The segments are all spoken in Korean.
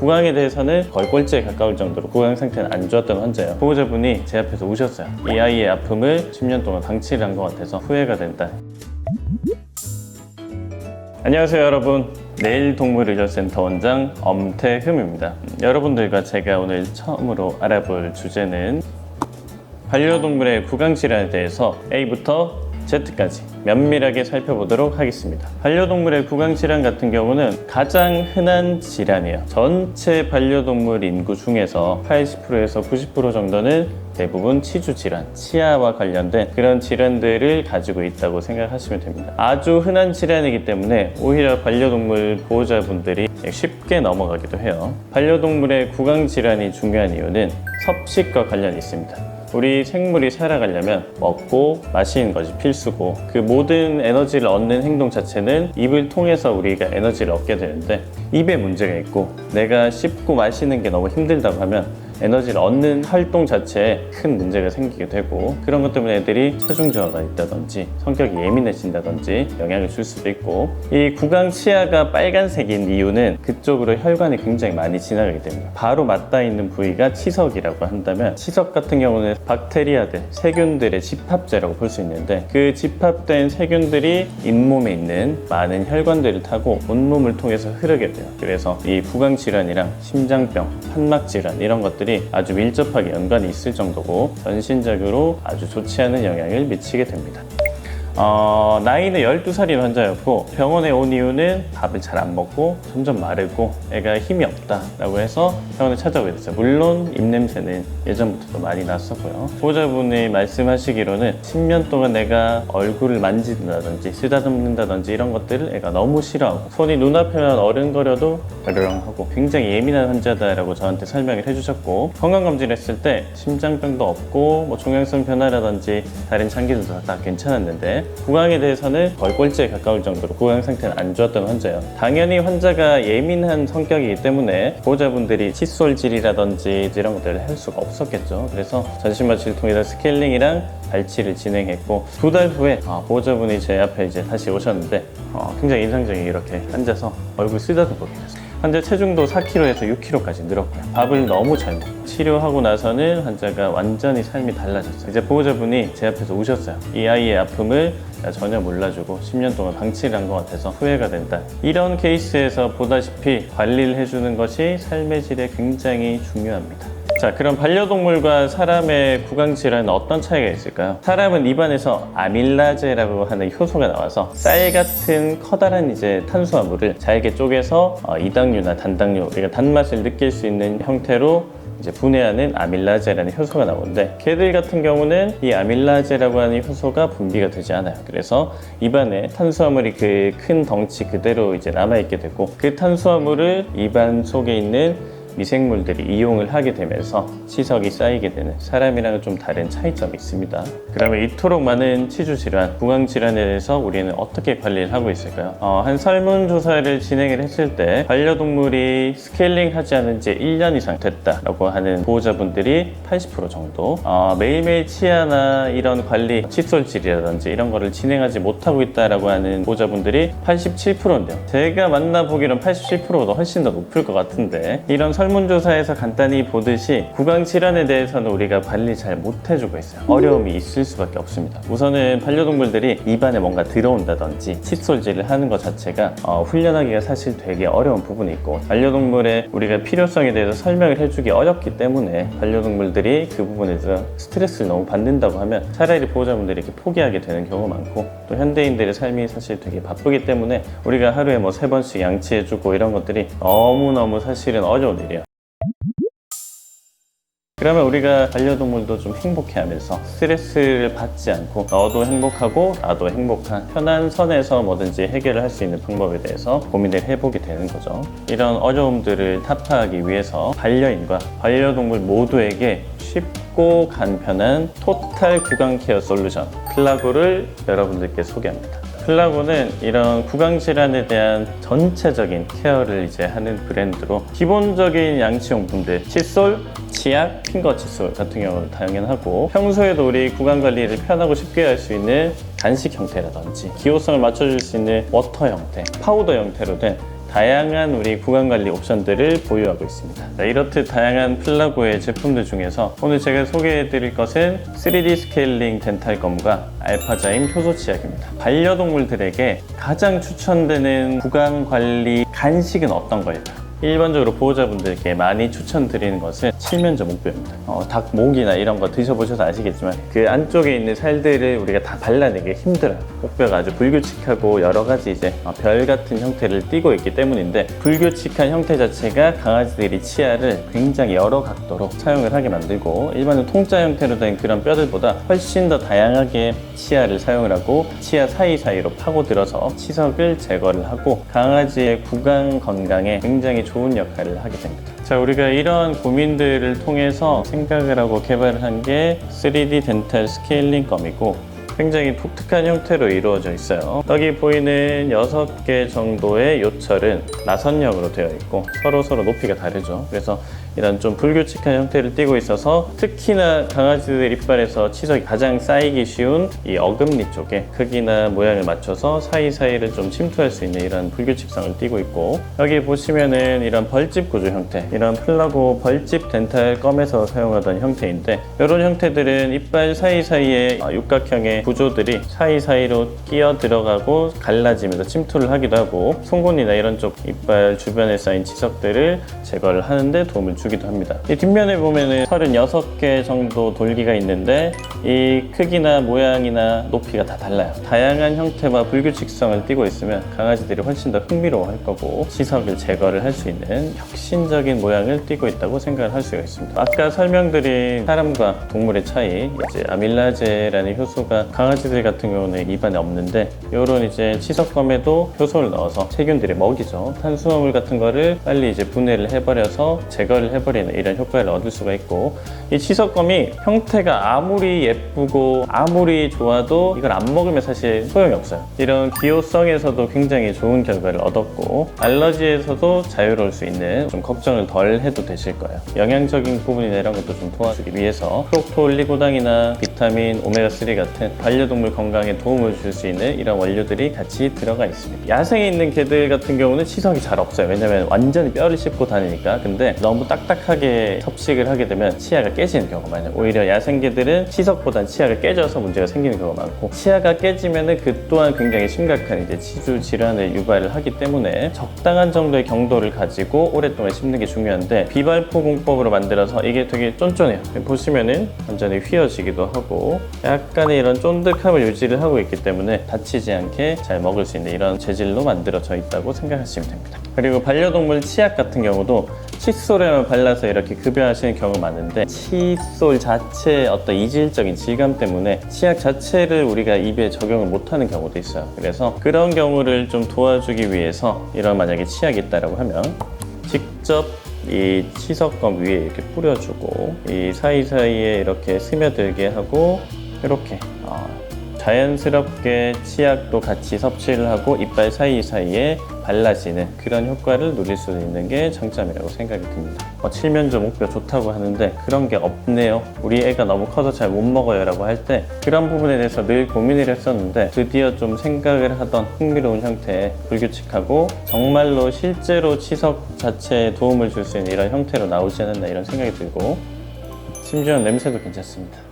구강에 대해서는 거의 꼴찌에 가까울 정도로 구강 상태는 안 좋았던 환자예요. 보호자분이 제 앞에서 우셨어요. 이 아이의 아픔을 10년 동안 방치를 한 것 같아서 후회가 된다. 안녕하세요 여러분. 내일 동물의료센터 원장 엄태흠입니다. 여러분들과 제가 오늘 처음으로 알아볼 주제는 반려동물의 구강 질환에 대해서 A부터 Z까지 면밀하게 살펴보도록 하겠습니다. 반려동물의 구강 질환 같은 경우는 가장 흔한 질환이에요. 전체 반려동물 인구 중에서 80%에서 90% 정도는 대부분 치주 질환, 치아와 관련된 그런 질환들을 가지고 있다고 생각하시면 됩니다. 아주 흔한 질환이기 때문에 오히려 반려동물 보호자분들이 쉽게 넘어가기도 해요. 반려동물의 구강 질환이 중요한 이유는 섭식과 관련이 있습니다. 우리 생물이 살아가려면 먹고 마시는 것이 필수고 그 모든 에너지를 얻는 행동 자체는 입을 통해서 우리가 에너지를 얻게 되는데 입에 문제가 있고 내가 씹고 마시는 게 너무 힘들다고 하면 에너지를 얻는 활동 자체에 큰 문제가 생기게 되고 그런 것 때문에 애들이 체중 저하가 있다든지 성격이 예민해진다든지 영향을 줄 수도 있고 이 구강 치아가 빨간색인 이유는 그쪽으로 혈관이 굉장히 많이 지나가기 때문에 바로 맞닿아 있는 부위가 치석이라고 한다면 치석 같은 경우는 박테리아들, 세균들의 집합제라고 볼 수 있는데 그 집합된 세균들이 잇몸에 있는 많은 혈관들을 타고 온몸을 통해서 흐르게 돼요. 그래서 이 구강 질환이랑 심장병, 판막 질환 이런 것들이 아주 밀접하게 연관이 있을 정도고 전신적으로 아주 좋지 않은 영향을 미치게 됩니다. 어, 나이는 12살인 환자였고 병원에 온 이유는 밥을 잘 안 먹고 점점 마르고 애가 힘이 없다라고 해서 병원에 찾아오게 됐어요. 물론 입냄새는 예전부터도 많이 났었고요. 보호자분이 말씀하시기로는 10년 동안 내가 얼굴을 만진다든지 쓰다듬는다든지 이런 것들을 애가 너무 싫어하고 손이 눈앞에만 어른거려도 으르렁하고 굉장히 예민한 환자다라고 저한테 설명을 해주셨고 건강검진 했을 때 심장병도 없고 뭐 종양성 변화라든지 다른 장기들도 다 괜찮았는데 구강에 대해서는 거의 꼴찌에 가까울 정도로 구강 상태는 안 좋았던 환자예요. 당연히 환자가 예민한 성격이기 때문에 보호자분들이 칫솔질이라든지 이런 것들을 할 수가 없었겠죠. 그래서 전신마취를 통해서 스케일링이랑 발치를 진행했고 두 달 후에 아, 보호자분이 제 앞에 이제 다시 오셨는데 어, 굉장히 인상적인 이렇게 앉아서 얼굴 쓰다듬고 계셨어요. 환자 체중도 4kg에서 6kg까지 늘었고요. 밥을 너무 잘 먹고 치료하고 나서는 환자가 완전히 삶이 달라졌어요. 이제 보호자분이 제 앞에서 우셨어요. 이 아이의 아픔을 전혀 몰라주고 10년 동안 방치를 한 것 같아서 후회가 된다. 이런 케이스에서 보다시피 관리를 해주는 것이 삶의 질에 굉장히 중요합니다. 자, 그럼 반려동물과 사람의 구강 질환은 어떤 차이가 있을까요? 사람은 입안에서 아밀라제라고 하는 효소가 나와서 쌀 같은 커다란 이제 탄수화물을 잘게 쪼개서 어, 이당류나 단당류, 우리가 단맛을 느낄 수 있는 형태로 이제 분해하는 아밀라제라는 효소가 나오는데 개들 같은 경우는 이 아밀라제라고 하는 효소가 분비가 되지 않아요. 그래서 입안에 탄수화물이 그 큰 덩치 그대로 이제 남아 있게 되고 그 탄수화물을 입안 속에 있는 미생물들이 이용을 하게 되면서 치석이 쌓이게 되는 사람이랑은 좀 다른 차이점이 있습니다. 그러면 이토록 많은 치주 질환, 구강 질환에 대해서 우리는 어떻게 관리를 하고 있을까요? 어, 한 설문조사를 진행을 했을 때 반려동물이 스케일링 하지 않은 지 1년 이상 됐다라고 하는 보호자분들이 80% 정도 어, 매일매일 치아나 이런 관리, 칫솔질이라든지 이런 거를 진행하지 못하고 있다라고 하는 보호자분들이 87%인데요. 제가 만나보기로는 87%보다 훨씬 더 높을 것 같은데 이런 설 문조사에서 간단히 보듯이 구강 질환에 대해서는 우리가 관리 잘 못 해주고 있어요. 어려움이 있을 수밖에 없습니다. 우선은 반려동물들이 입안에 뭔가 들어온다든지 칫솔질을 하는 것 자체가 어, 훈련하기가 사실 되게 어려운 부분이 있고 반려동물의 우리가 필요성에 대해서 설명을 해주기 어렵기 때문에 반려동물들이 그 부분에 대해서 스트레스를 너무 받는다고 하면 차라리 보호자분들이 이렇게 포기하게 되는 경우가 많고 또 현대인들의 삶이 사실 되게 바쁘기 때문에 우리가 하루에 뭐 세 번씩 양치해주고 이런 것들이 너무너무 사실은 어려운 일이에요. 그러면 우리가 반려동물도 좀 행복해하면서 스트레스를 받지 않고 너도 행복하고 나도 행복한 편한 선에서 뭐든지 해결을 할 수 있는 방법에 대해서 고민을 해보게 되는 거죠. 이런 어려움들을 타파하기 위해서 반려인과 반려동물 모두에게 쉽고 간편한 토탈 구강 케어 솔루션 플라고를 여러분들께 소개합니다. 플라고는 이런 구강 질환에 대한 전체적인 케어를 이제 하는 브랜드로 기본적인 양치용품들 칫솔, 치약, 핑거 칫솔 같은 경우는 당연하고 평소에도 우리 구강 관리를 편하고 쉽게 할 수 있는 간식 형태라든지 기호성을 맞춰줄 수 있는 워터 형태, 파우더 형태로 된 다양한 우리 구강 관리 옵션들을 보유하고 있습니다. 자, 이렇듯 다양한 플라고의 제품들 중에서 오늘 제가 소개해 드릴 것은 3D 스케일링 덴탈검과 알파자임 효소 치약입니다. 반려동물들에게 가장 추천되는 구강 관리 간식은 어떤 거일까요? 일반적으로 보호자분들께 많이 추천드리는 것은 칠면조 목뼈입니다. 어, 닭 목이나 이런 거 드셔보셔서 아시겠지만 그 안쪽에 있는 살들을 우리가 다 발라내기 힘들어요. 목뼈가 아주 불규칙하고 여러 가지 이제 어, 별 같은 형태를 띠고 있기 때문인데 불규칙한 형태 자체가 강아지들이 치아를 굉장히 여러 각도로 사용을 하게 만들고 일반은 통짜 형태로 된 그런 뼈들보다 훨씬 더 다양하게 치아를 사용을 하고 치아 사이사이로 파고들어서 치석을 제거를 하고 강아지의 구강 건강에 굉장히 좋은 역할을 하게 됩니다. 자, 우리가 이런 고민들을 통해서 생각을 하고 개발을 한 게 3D 덴탈 스케일링 껌이고 굉장히 독특한 형태로 이루어져 있어요. 여기 보이는 6개 정도의 요철은 나선형으로 되어 있고 서로 서로 높이가 다르죠. 그래서 이런 좀 불규칙한 형태를 띠고 있어서 특히나 강아지들 이빨에서 치석이 가장 쌓이기 쉬운 이 어금니 쪽에 크기나 모양을 맞춰서 사이사이를 좀 침투할 수 있는 이런 불규칙성을 띠고 있고 여기 보시면은 이런 벌집 구조 형태 이런 플라고 벌집 덴탈 껌에서 사용하던 형태인데 이런 형태들은 이빨 사이사이에 아, 육각형의 구조들이 사이사이로 끼어 들어가고 갈라지면서 침투를 하기도 하고 송곳니나 이런 쪽 이빨 주변에 쌓인 치석들을 제거를 하는데 도움을 주 기도 합니다. 이 뒷면에 보면은 36개 정도 돌기가 있는데 이 크기나 모양이나 높이가 다 달라요. 다양한 형태와 불규칙성을 띠고 있으면 강아지들이 훨씬 더 흥미로워할 거고 치석을 제거를 할 수 있는 혁신적인 모양을 띠고 있다고 생각을 할 수가 있습니다. 아까 설명드린 사람과 동물의 차이 이제 아밀라제라는 효소가 강아지들 같은 경우는 입안에 없는데 이런 이제 치석검에도 효소를 넣어서 세균들의 먹이죠. 탄수화물 같은 거를 빨리 이제 분해를 해버려서 제거를 해 버리는 이런 효과를 얻을 수가 있고 이 치석검이 형태가 아무리 예쁘고 아무리 좋아도 이걸 안 먹으면 사실 소용이 없어요. 이런 기호성에서도 굉장히 좋은 결과를 얻었고 알러지에서도 자유로울 수 있는 좀 걱정을 덜 해도 되실 거예요. 영양적인 부분이나 이런 것도 좀 도와주기 위해서 프록토올리고당이나 비타민, 오메가3 같은 반려동물 건강에 도움을 줄 수 있는 이런 원료들이 같이 들어가 있습니다. 야생에 있는 개들 같은 경우는 치석이 잘 없어요. 왜냐면 완전히 뼈를 씹고 다니니까. 근데 너무 딱 딱하게 섭식을 하게 되면 치아가 깨지는 경우가 많아요. 오히려 야생개들은 치석보단 치아가 깨져서 문제가 생기는 경우가 많고 치아가 깨지면은 그 또한 굉장히 심각한 이제 치주 질환을 유발을 하기 때문에 적당한 정도의 경도를 가지고 오랫동안 씹는 게 중요한데 비발포 공법으로 만들어서 이게 되게 쫀쫀해요. 보시면은 완전히 휘어지기도 하고 약간의 이런 쫀득함을 유지를 하고 있기 때문에 다치지 않게 잘 먹을 수 있는 이런 재질로 만들어져 있다고 생각하시면 됩니다. 그리고 반려동물 치약 같은 경우도 칫솔에만 발라서 이렇게 급여하시는 경우가 많은데 칫솔 자체의 어떤 이질적인 질감 때문에 치약 자체를 우리가 입에 적용을 못하는 경우도 있어요. 그래서 그런 경우를 좀 도와주기 위해서 이런 만약에 치약이 있다라고 하면 직접 이 치석검 위에 이렇게 뿌려주고 이 사이사이에 이렇게 스며들게 하고 이렇게 어, 자연스럽게 치약도 같이 섭취를 하고 이빨 사이사이에 발라지는 그런 효과를 누릴 수 있는 게 장점이라고 생각이 듭니다. 어, 칠면조 목표 좋다고 하는데 그런 게 없네요. 우리 애가 너무 커서 잘 못 먹어요 라고 할 때 그런 부분에 대해서 늘 고민을 했었는데 드디어 좀 생각을 하던 흥미로운 형태의 불규칙하고 정말로 실제로 치석 자체에 도움을 줄 수 있는 이런 형태로 나오지 않았나 이런 생각이 들고 심지어 냄새도 괜찮습니다.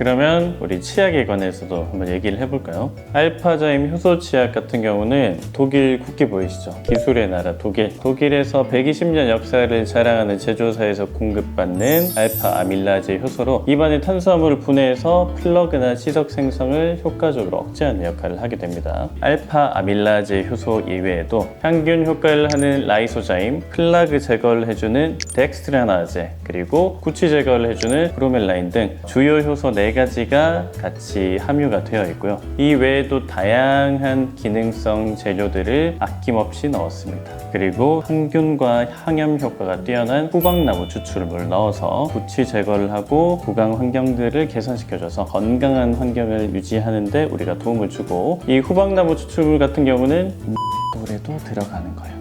그러면 우리 치약에 관해서도 한번 얘기를 해볼까요? 알파자임 효소 치약 같은 경우는 독일 국기 보이시죠? 기술의 나라 독일. 독일에서 120년 역사를 자랑하는 제조사에서 공급받는 알파 아밀라제 효소로 입안의 탄수화물을 분해해서 플러그나 치석 생성을 효과적으로 억제하는 역할을 하게 됩니다. 알파 아밀라제 효소 이외에도 향균 효과를 하는 라이소자임, 플라그 제거를 해주는 덱스트라나제, 그리고 구취 제거를 해주는 브로멜라인 등 주요 효소 4 가지가 같이 함유가 되어 있고요. 이 외에도 다양한 기능성 재료들을 아낌없이 넣었습니다. 그리고 항균과 항염 효과가 뛰어난 후방나무 추출물을 넣어서 구취 제거를 하고 구강 환경들을 개선시켜줘서 건강한 환경을 유지하는데 우리가 도움을 주고 이 후방나무 추출물 같은 경우는 물에도 들어가는 거예요.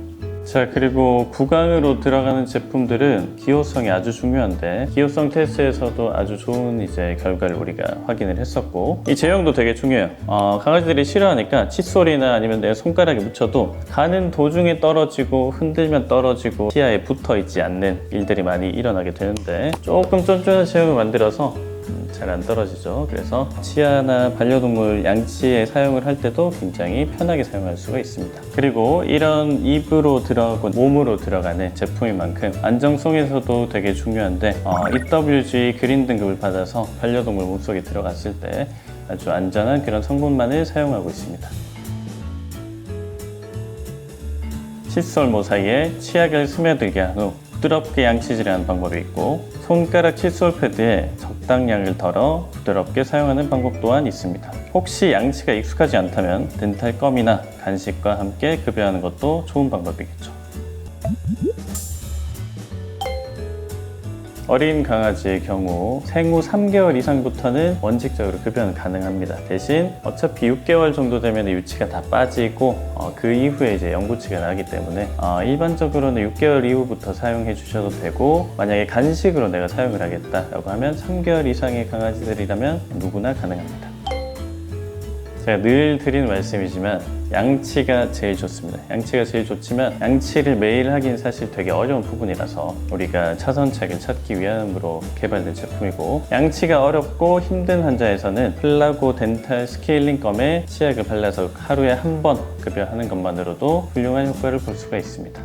자 그리고 구강으로 들어가는 제품들은 기호성이 아주 중요한데 기호성 테스트에서도 아주 좋은 이제 결과를 우리가 확인을 했었고 이 제형도 되게 중요해요. 어, 강아지들이 싫어하니까 칫솔이나 아니면 내 손가락에 묻혀도 가는 도중에 떨어지고 흔들면 떨어지고 치아에 붙어 있지 않는 일들이 많이 일어나게 되는데 조금 쫀쫀한 제형을 만들어서 잘 안 떨어지죠. 그래서 치아나 반려동물 양치에 사용을 할 때도 굉장히 편하게 사용할 수가 있습니다. 그리고 이런 입으로 들어가고 몸으로 들어가는 제품인 만큼 안정성에서도 되게 중요한데 어, EWG 그린 등급을 받아서 반려동물 몸속에 들어갔을 때 아주 안전한 그런 성분만을 사용하고 있습니다. 칫솔 모 사이에 치약을 스며들게 한 후 부드럽게 양치질하는 방법이 있고 손가락 칫솔 패드에 적당량을 덜어 부드럽게 사용하는 방법 또한 있습니다. 혹시 양치가 익숙하지 않다면 덴탈 껌이나 간식과 함께 급여하는 것도 좋은 방법이겠죠. 어린 강아지의 경우 생후 3개월 이상부터는 원칙적으로 급여는 가능합니다. 대신 어차피 6개월 정도 되면 유치가 다 빠지고 어, 그 이후에 이제 영구치가 나기 때문에 어, 일반적으로는 6개월 이후부터 사용해 주셔도 되고 만약에 간식으로 내가 사용을 하겠다라고 하면 3개월 이상의 강아지들이라면 누구나 가능합니다. 제가 늘 드리는 말씀이지만 양치가 제일 좋습니다. 양치가 제일 좋지만 양치를 매일 하긴 사실 되게 어려운 부분이라서 우리가 차선책을 찾기 위함으로 개발된 제품이고 양치가 어렵고 힘든 환자에서는 플라고 덴탈 스케일링 껌에 치약을 발라서 하루에 한 번 급여하는 것만으로도 훌륭한 효과를 볼 수가 있습니다.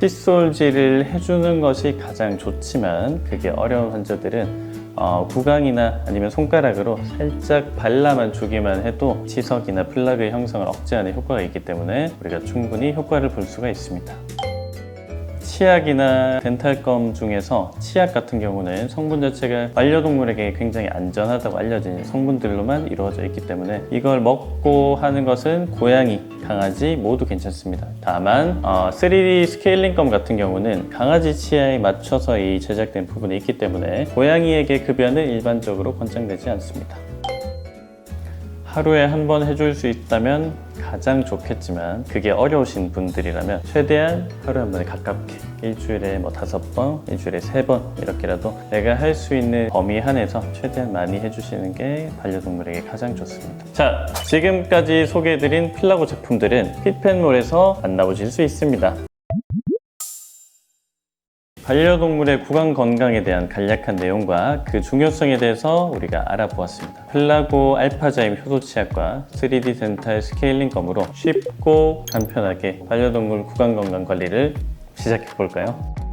칫솔질을 해주는 것이 가장 좋지만 그게 어려운 환자들은 어, 구강이나 아니면 손가락으로 살짝 발라만 주기만 해도 치석이나 플라그의 형성을 억제하는 효과가 있기 때문에 우리가 충분히 효과를 볼 수가 있습니다. 치약이나 덴탈검 중에서 치약 같은 경우는 성분 자체가 반려동물에게 굉장히 안전하다고 알려진 성분들로만 이루어져 있기 때문에 이걸 먹고 하는 것은 고양이, 강아지 모두 괜찮습니다. 다만 어, 3D 스케일링검 같은 경우는 강아지 치아에 맞춰서 이 제작된 부분이 있기 때문에 고양이에게 급여는 일반적으로 권장되지 않습니다. 하루에 한 번 해줄 수 있다면 가장 좋겠지만 그게 어려우신 분들이라면 최대한 하루에 한 번에 가깝게 일주일에 뭐 다섯 번, 일주일에 세 번 이렇게라도 내가 할 수 있는 범위 한에서 최대한 많이 해주시는 게 반려동물에게 가장 좋습니다. 자, 지금까지 소개해드린 필라고 제품들은 핏펜몰에서 만나보실 수 있습니다. 반려동물의 구강 건강에 대한 간략한 내용과 그 중요성에 대해서 우리가 알아보았습니다. 플라고 알파자임 효소치약과 3D 덴탈 스케일링검으로 쉽고 간편하게 반려동물 구강 건강 관리를 시작해 볼까요?